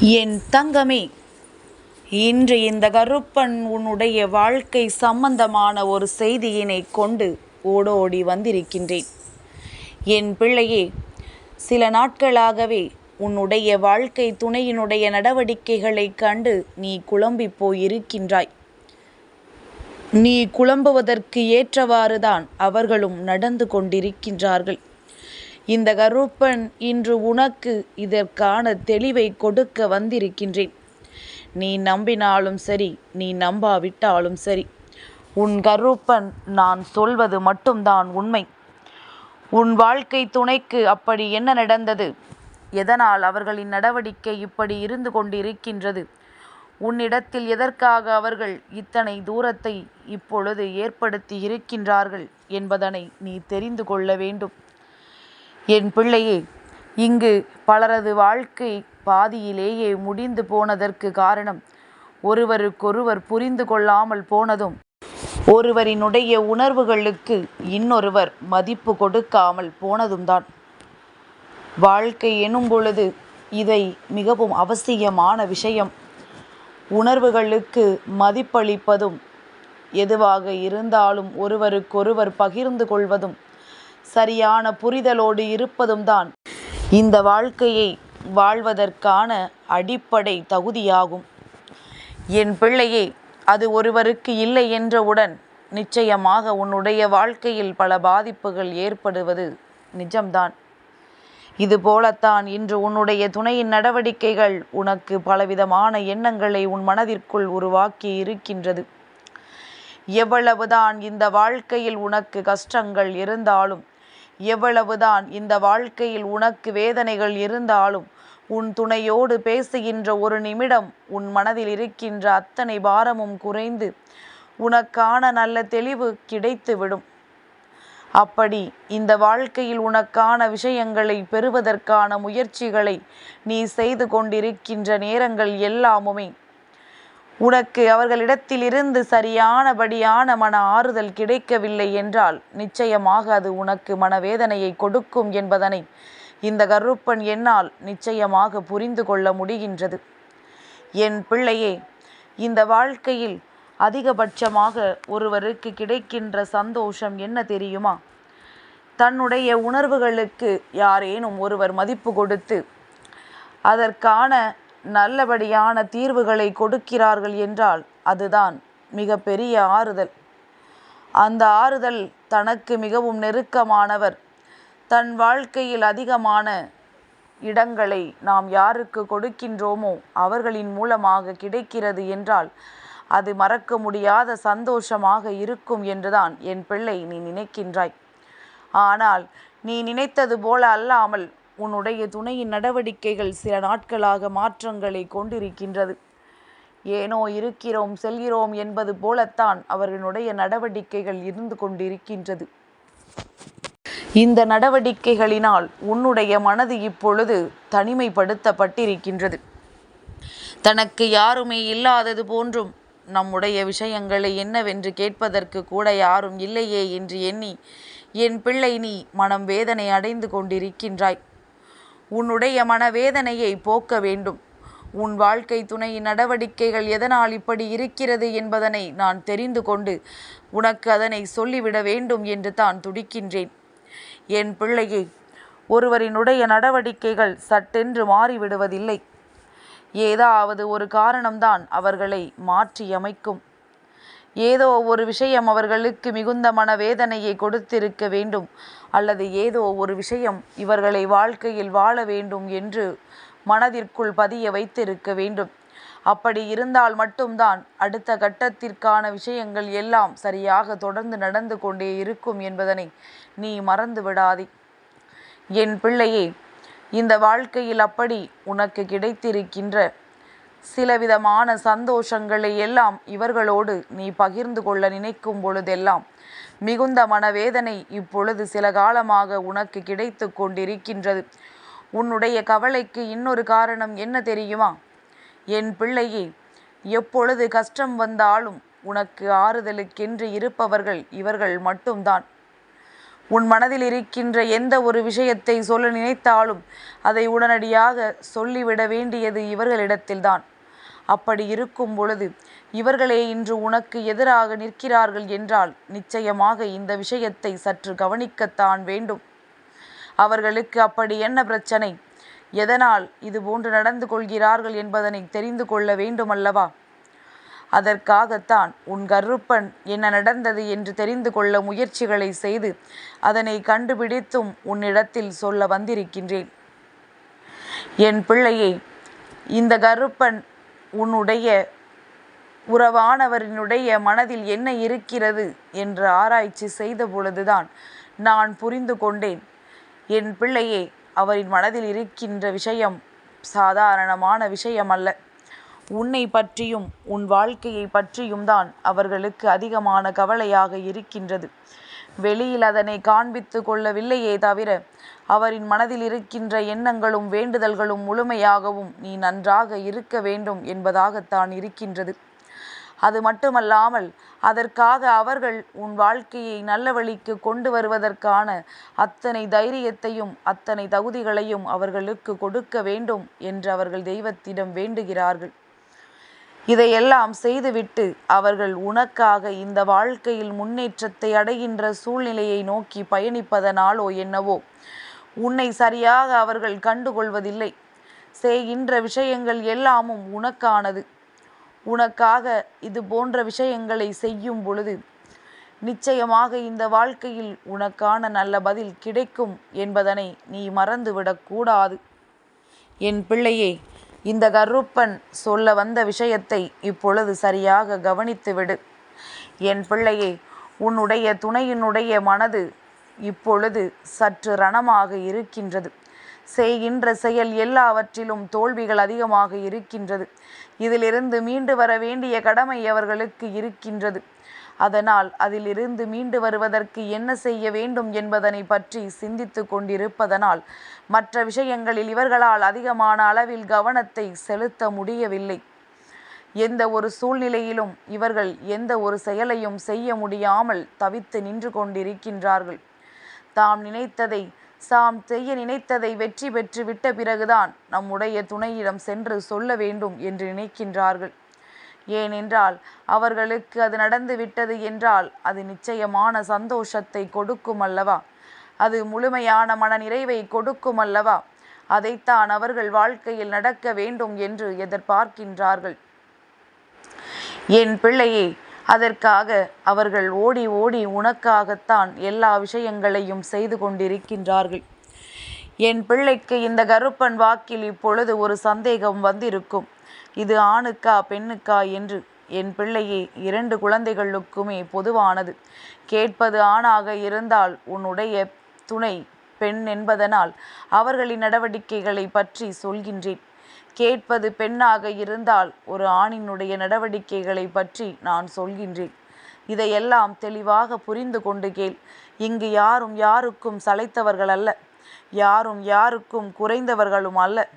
என் தங்கமே இன்று இந்த கருப்பன் உன்னுடைய வாழ்க்கை சம்பந்தமான ஒரு செய்தியினை கொண்டு ஓடோடி வந்திருக்கின்றேன். என் பிள்ளையே சில நாட்களாகவே உன்னுடைய வாழ்க்கை துணையினுடைய நடவடிக்கைகளைக் கண்டு நீ குழம்பிப் போயிருக்கின்றாய். நீ குழம்புவதற்கு ஏற்றவாறுதான் அவர்களும் நடந்து கொண்டிருக்கின்றார்கள். இந்த கருப்பன் இன்று உனக்கு இதற்கான தெளிவை கொடுக்க வந்திருக்கின்றேன். நீ நம்பினாலும் சரி நீ நம்பாவிட்டாலும் சரி. உன் கருப்பன் நான் சொல்வது மட்டும்தான் உண்மை. உன் வாழ்க்கை துணைக்கு அப்படி என்ன நடந்தது? எதனால் அவர்களின் நடவடிக்கை இப்படி இருந்து கொண்டிருக்கின்றது? உன்னிடத்தில் எதற்காக அவர்கள் இத்தனை தூரத்தை இப்பொழுது ஏற்படுத்தி இருக்கின்றார்கள் என்பதனை நீ தெரிந்து கொள்ள வேண்டும். என் பிள்ளையே இங்கு பலரது வாழ்க்கை பாதியிலேயே முடிந்து போனதற்கு காரணம் ஒருவருக்கொருவர் புரிந்து கொள்ளாமல் போனதும் ஒருவரினுடைய உணர்வுகளுக்கு இன்னொருவர் மதிப்பு கொடுக்காமல் போனதும் தான் வாழ்க்கை எனும் பொழுது இதை மிகவும் அவசியமான விஷயம். உணர்வுகளுக்கு மதிப்பளிப்பதும் எதுவாக இருந்தாலும் ஒருவருக்கொருவர் பகிர்ந்து கொள்வதும் சரியான புரிதலோடு இருப்பதும் தான் இந்த வாழ்க்கையை வாழ்வதற்கான அடிப்படை தகுதியாகும். என் பிள்ளையே அது ஒருவருக்கு இல்லை என்றவுடன் நிச்சயமாக உன்னுடைய வாழ்க்கையில் பல பாதிப்புகள் ஏற்படுவது நிஜம்தான். இது போலத்தான் இன்று உன்னுடைய துணையின் நடவடிக்கைகள் உனக்கு பலவிதமான எண்ணங்களை உன் மனதிற்குள் உருவாக்கி இருக்கின்றது. எவ்வளவுதான் இந்த வாழ்க்கையில் உனக்கு கஷ்டங்கள் இருந்தாலும் எவ்வளவுதான் இந்த வாழ்க்கையில் உனக்கு வேதனைகள் இருந்தாலும் உன் துணையோடு பேசுகின்ற ஒரு நிமிடம் உன் மனதில் இருக்கின்ற அத்தனை பாரமும் குறைந்து உனக்கான நல்ல தெளிவு கிடைத்துவிடும். அப்படி இந்த வாழ்க்கையில் உனக்கான விஷயங்களை பெறுவதற்கான முயற்சிகளை நீ செய்து கொண்டிருக்கின்ற நேரங்கள் எல்லாமுமே உனக்கு அவர்களிடத்திலிருந்து சரியானபடியான மன ஆறுதல் கிடைக்கவில்லை என்றால் நிச்சயமாக அது உனக்கு மனவேதனையை கொடுக்கும் என்பதனை இந்த கருப்பன் என்னால் நிச்சயமாக புரிந்து கொள்ள முடிகின்றது. என் பிள்ளையே இந்த வாழ்க்கையில் அதிகபட்சமாக ஒருவருக்கு கிடைக்கின்ற சந்தோஷம் என்ன தெரியுமா? தன்னுடைய உணர்வுகளுக்கு யாரேனும் ஒருவர் மதிப்பு கொடுத்து அதற்கான நல்லபடியான தீர்வுகளை கொடுக்கிறார்கள் என்றால் அதுதான் மிக பெரிய ஆறுதல். அந்த ஆறுதல் தனக்கு மிகவும் நெருக்கமானவர். தன் வாழ்க்கையில் அதிகமான இடங்களை நாம் யாருக்கு கொடுக்கின்றோமோ அவர்களின் மூலமாக கிடைக்கிறது என்றால் அது மறக்க முடியாத சந்தோஷமாக இருக்கும் என்றுதான் என் பிள்ளை நீ நினைக்கின்றாய். ஆனால் நீ நினைத்தது போல அல்லாமல் உன்னுடைய துணையின் நடவடிக்கைகள் சில நாட்களாக மாற்றங்களை கொண்டிருக்கின்றது. ஏனோ இருக்கிறோம் செல்கிறோம் என்பது போலத்தான் அவர்களுடைய நடவடிக்கைகள் இருந்து கொண்டிருக்கின்றது. இந்த நடவடிக்கைகளினால் உன்னுடைய மனது இப்பொழுது தனிமைப்படுத்தப்பட்டிருக்கின்றது. தனக்கு யாருமே இல்லாதது போன்றும் நம்முடைய விஷயங்களை என்னவென்று கேட்பதற்கு கூட யாரும் இல்லையே என்று எண்ணி என் பிள்ளை நீ மனம் வேதனை அடைந்து கொண்டிருக்கின்றாய். உன்னுடைய மனவேதனையை போக்க வேண்டும். உன் வாழ்க்கை துணையின் நடவடிக்கைகள் எதனால் இப்படி இருக்கிறது என்பதனை நான் தெரிந்து கொண்டு உனக்கு அதனை சொல்லிவிட வேண்டும் என்று தான் துடிக்கின்றேன். என் பிள்ளையை ஒருவரினுடைய நடவடிக்கைகள் சட்டென்று மாறிவிடுவதில்லை. ஏதாவது ஒரு காரணம்தான் அவர்களை மாற்றியமைக்கும். ஏதோ ஒரு விஷயம் அவர்களுக்கு மிகுந்த மனவேதனையை கொடுத்திருக்க வேண்டும் அல்லது ஏதோ ஒரு விஷயம் இவர்களை வாழ்க்கையில் வாழ வேண்டும் என்று மனதிற்குள் பதிய வைத்திருக்க வேண்டும். அப்படி இருந்தால் மட்டும்தான் அடுத்த கட்டத்திற்கான விஷயங்கள் எல்லாம் சரியாக தொடர்ந்து நடந்து கொண்டே இருக்கும் என்பதனை நீ மறந்து விடாதே. என் பிள்ளையே இந்த வாழ்க்கையில் அப்படி உனக்கு கிடைத்திருக்கின்ற சிலவிதமான சந்தோஷங்களை எல்லாம் இவர்களோடு நீ பகிர்ந்து கொள்ள நினைக்கும் பொழுதெல்லாம் மிகுந்த மனவேதனை இப்பொழுது சில காலமாக உனக்கு கிடைத்து கொண்டிருக்கின்றது. உன்னுடைய கவலைக்கு இன்னொரு காரணம் என்ன தெரியுமா? என் பிள்ளையே எப்பொழுது கஷ்டம் வந்தாலும் உனக்கு ஆறுதலுக்கென்று இருப்பவர்கள் இவர்கள் மட்டும்தான். உன் மனதில் இருக்கின்ற எந்த ஒரு விஷயத்தை சொல்ல நினைத்தாலும் அதை உடனடியாக சொல்லிவிட வேண்டியது இவர்களிடத்தில்தான். அப்படி இருக்கும் பொழுது இவர்களே இன்று உனக்கு எதிராக நிற்கிறார்கள் என்றால் நிச்சயமாக இந்த விஷயத்தை சற்று கவனிக்கத்தான் வேண்டும். அவர்களுக்கு அப்படி என்ன பிரச்சனை? எதனால் இது போன்று நடந்து கொள்கிறார்கள் என்பதனை தெரிந்து கொள்ள வேண்டுமல்லவா? அதற்காகத்தான் உன் கருப்பன் என்ன நடந்தது என்று தெரிந்து கொள்ள முயற்சிகளை செய்து அதனை கண்டுபிடித்தும் உன்னிடத்தில் சொல்ல வந்திருக்கின்றேன். என் பிள்ளையை இந்த கருப்பன் உன்னுடைய உறவானவரினுடைய மனதில் என்ன இருக்கிறது என்று ஆராய்ச்சி செய்த பொழுதுதான் நான் புரிந்து கொண்டேன். என் பிள்ளையே அவரின் மனதில் இருக்கின்ற விஷயம் சாதாரணமான விஷயம் அல்ல உன்னை பற்றியும் உன் வாழ்க்கையை பற்றியும் தான் அவர்களுக்கு அதிகமான கவலையாக இருக்கின்றது. வெளியில் அதனை காண்பித்து கொள்ளவில்லையே தவிர அவரின் மனதில் இருக்கின்ற எண்ணங்களும் வேண்டுதல்களும் முழுமையாகவும் நீ நன்றாக இருக்க வேண்டும் என்பதாகத்தான் இருக்கின்றது. அது மட்டுமல்லாமல் அதற்காக அவர்கள் உன் வாழ்க்கையை நல்ல வழிக்கு கொண்டு வருவதற்கான அத்தனை தைரியத்தையும் அத்தனை தகுதிகளையும் அவர்களுக்கு கொடுக்க வேண்டும் என்று அவர்கள் தெய்வத்திடம் வேண்டுகிறார்கள். இதையெல்லாம் செய்துவிட்டு அவர்கள் உனக்காக இந்த வாழ்க்கையில் முன்னேற்றத்தை அடைகின்ற சூழ்நிலையை நோக்கி பயணிப்பதனாலோ என்னவோ உன்னை சரியாக அவர்கள் கண்டுகொள்வதில்லை. செய்கின்ற விஷயங்கள் எல்லாமும் உனக்கானது. உனக்காக இது போன்ற விஷயங்களை செய்யும் பொழுது நிச்சயமாக இந்த வாழ்க்கையில் உனக்கான நல்ல பதில் கிடைக்கும் என்பதனை நீ மறந்துவிடக்கூடாது. என் பிள்ளையே இந்த கருப்பன் சொல்ல வந்த விஷயத்தை இப்பொழுது சரியாக கவனித்துவிடு. என் பிள்ளையே உன்னுடைய துணையினுடைய மனது இப்பொழுது சற்று ரணமாக இருக்கின்றது. செய்கின்ற செயல் எல்லாவற்றிலும் தோல்விகள் அதிகமாக இருக்கின்றது. இதிலிருந்து மீண்டு வர வேண்டிய கடமை அவர்களுக்கு இருக்கின்றது. அதனால் அதிலிருந்து மீண்டு வருவதற்கு என்ன செய்ய வேண்டும் என்பதனை பற்றி சிந்தித்து கொண்டிருப்பதனால் மற்ற விஷயங்களில் இவர்களால் அதிகமான அளவில் கவனத்தை செலுத்த முடியவில்லை. எந்த ஒரு சூழ்நிலையிலும் இவர்கள் எந்த ஒரு செயலையும் செய்ய முடியாமல் தவித்து நின்று கொண்டிருக்கின்றார்கள். தாம் நினைத்ததை சாம் செய்ய நினைத்ததை வெற்றி பெற்று விட்ட பிறகுதான் நம்முடைய துணையிடம் சென்று சொல்ல வேண்டும் என்று நினைக்கின்றார்கள். ஏனென்றால் அவர்களுக்கு அது நடந்து விட்டது என்றால் அது நிச்சயமான சந்தோஷத்தை கொடுக்கும் அல்லவா அது முழுமையான மன நிறைவை கொடுக்கும் அல்லவா அதைத்தான் அவர்கள் வாழ்க்கையில் நடக்க வேண்டும் என்று எதிர்பார்க்கின்றார்கள். என் பிள்ளையே அதற்காக அவர்கள் ஓடி ஓடி உனக்காகத்தான் எல்லா விஷயங்களையும் செய்து கொண்டிருக்கின்றார்கள். என் பிள்ளைக்கு இந்த கருப்பன் வாக்கில் இப்பொழுது ஒரு சந்தேகம் வந்திருக்கும். இது ஆணுக்கா பெண்ணுக்கா என்று என் பிள்ளையே இரண்டு குழந்தைகளுக்குமே பொதுவானது. கேட்பது ஆணாக இருந்தால் உன்னுடைய துணை பெண் என்பதனால் அவர்களின் நடவடிக்கைகளை பற்றி சொல்கின்றேன். கேட்பது பெண்ணாக இருந்தால் ஒரு ஆணினுடைய நடவடிக்கைகளை பற்றி நான் சொல்கின்றேன். இதையெல்லாம் தெளிவாக புரிந்து கொண்டு கேள். இங்கு யாரும் யாருக்கும் சளைத்தவர்கள் அல்ல. யாரும் யாருக்கும் குறைந்தவர்களும் அல்ல.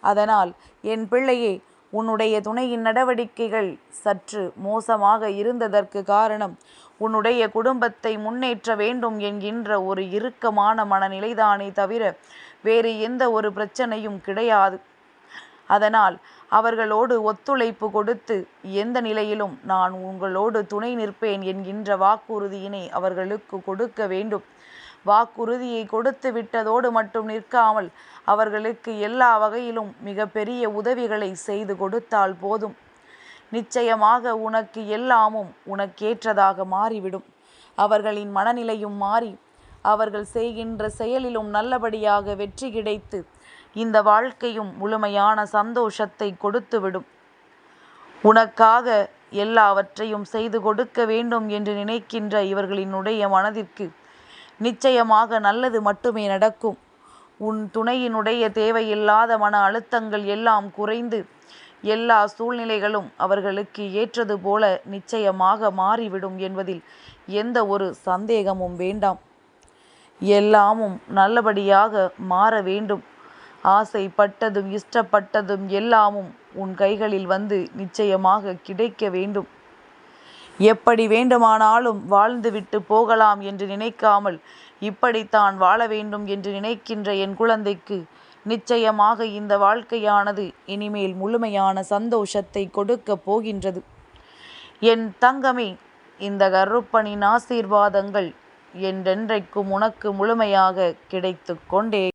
அதனால் என் பிள்ளையே உன்னுடைய துணையின் நடவடிக்கைகள் சற்று மோசமாக இருந்ததற்கு காரணம் உன்னுடைய குடும்பத்தை முன்னேற்ற வேண்டும் என்கின்ற ஒரு இறுக்கமான மனநிலைதானே தவிர வேறு எந்த ஒரு பிரச்சனையும் கிடையாது. அதனால் அவர்களோடு ஒத்துழைப்பு கொடுத்து எந்த நிலையிலும் நான் உங்களோடு துணை நிற்பேன் என்கின்ற வாக்குறுதியினை அவர்களுக்கு கொடுக்க வேண்டும். வாக்குறுதியை கொடுத்து விட்டதோடு மட்டும் நிற்காமல் அவர்களுக்கு எல்லா வகையிலும் மிக பெரிய உதவிகளை செய்து கொடுத்தால் போதும். நிச்சயமாக உனக்கு எல்லாமும் உனக்கேற்றதாக மாறிவிடும். அவர்களின் மனநிலையும் மாறி அவர்கள் செய்கின்ற செயலிலும் நல்லபடியாக வெற்றி கிடைத்து இந்த வாழ்க்கையும் முழுமையான சந்தோஷத்தை கொடுத்துவிடும். உனக்காக எல்லாவற்றையும் செய்து கொடுக்க வேண்டும் என்று நினைக்கின்ற இவர்களினுடைய மனதிற்கு நிச்சயமாக நல்லது மட்டுமே நடக்கும். உன் துணையினுடைய தேவையில்லாத மன அழுத்தங்கள் எல்லாம் குறைந்து எல்லா சூழ்நிலைகளும் அவர்களுக்கு ஏற்றது போல நிச்சயமாக மாறிவிடும் என்பதில் எந்த ஒரு சந்தேகமும் வேண்டாம். எல்லாமும் நல்லபடியாக மாற வேண்டும். ஆசைப்பட்டதும் இஷ்டப்பட்டதும் எல்லாமும் உன் கைகளில் வந்து நிச்சயமாக கிடைக்க வேண்டும். எப்படி வேண்டுமானாலும் வாழ்ந்துவிட்டு போகலாம் என்று நினைக்காமல் இப்படித்தான் வாழ வேண்டும் என்று நினைக்கின்ற என் குழந்தைக்கு நிச்சயமாக இந்த வாழ்க்கையானது இனிமேல் முழுமையான சந்தோஷத்தை கொடுக்கப் போகின்றது. என் தங்கமே இந்த கருப்பனின் ஆசீர்வாதங்கள் என்றென்றைக்கும் உனக்கு முழுமையாக கிடைத்து கொண்டே